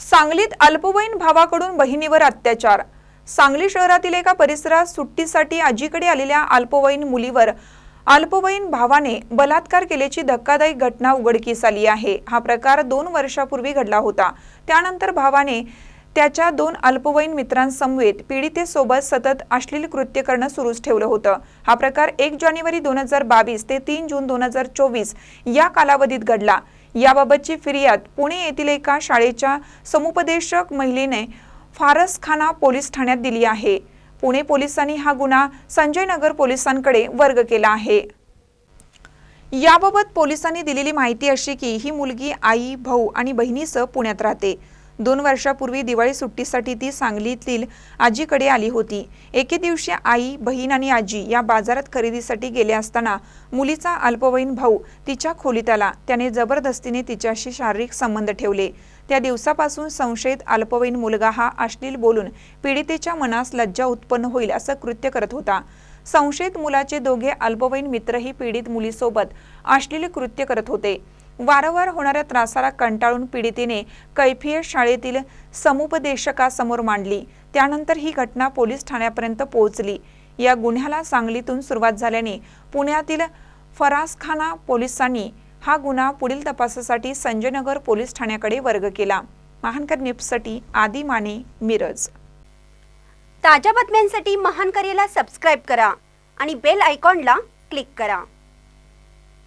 सांगलीत अल्पवयीन भावाकडून बहिणीवर अत्याचार. सांगली शहरातील एका परिसरात सुट्टीसाठी आजीकडे आलेल्या अल्पवयीन मुलीवर अल्पवयीन भावाने बलात्कार केल्याची धक्कादायक घटना उघडकीस आली आहे. हा प्रकार दोन वर्षापूर्वी घडला होता. त्यानंतर भावाने त्याच्या दोन अल्पवयीन मित्रांसमवेत पीडितेसोबत सतत अश्लील कृत्य करणं सुरूच ठेवलं होतं. हा प्रकार एक जानेवारी दोन हजार बावीस ते तीन जून दोन हजार चोवीस या कालावधीत घडला. याबाबतची फिर्याद पुणे येथील एका शाळेच्या समुपदेशक महिलेने फारसखाना पोलीस ठाण्यात दिली आहे. पुणे पोलिसांनी हा गुन्हा संजय नगर पोलिसांकडे वर्ग केला आहे. याबाबत पोलिसांनी दिलेली माहिती अशी की ही मुलगी आई भाऊ आणि बहिणीसह पुण्यात राहते. दोन वर्षापूर्वी दिवाळी सुट्टीसाठी ती सांगलीतील आजीकडे आली होती. एके दिवशी आई बहीण आणि आजी या बाजारात खरेदीसाठी गेले असताना मुलीचा अल्पवयीन भाऊ तिच्या खोलीत आला. त्याने जबरदस्तीने तिच्याशी शारीरिक संबंध ठेवले. त्या दिवसापासून संशयित अल्पवयीन मुलगा हा अश्लील बोलून पीडितेच्या मनास लज्जा उत्पन्न होईल असं कृत्य करत होता. संशयित मुलाचे दोघे अल्पवयीन मित्रही पीडित मुलीसोबत अश्लील कृत्य करत होते. वारंवार होणाऱ्या त्रासाला कंटाळून पीडितेने कैफियत शाळेतील समुपदेशकासमोर मांडली. त्यानंतर ही घटना पोलीस ठाण्यापर्यंत पोहोचली. या गुन्ह्याला सांगलीतून सुरुवात झाल्याने पुण्यातील फरासखाना पोलिसांनी हा गुन्हा पुढील तपासासाठी संजयनगर पोलीस ठाण्याकडे वर्ग केला. महानकर न्यूजसाठी आदी माने मिरज. ताज्या बातम्यांसाठी महान करेला सबस्क्राईब करा आणि बेल आयकॉनला क्लिक करा.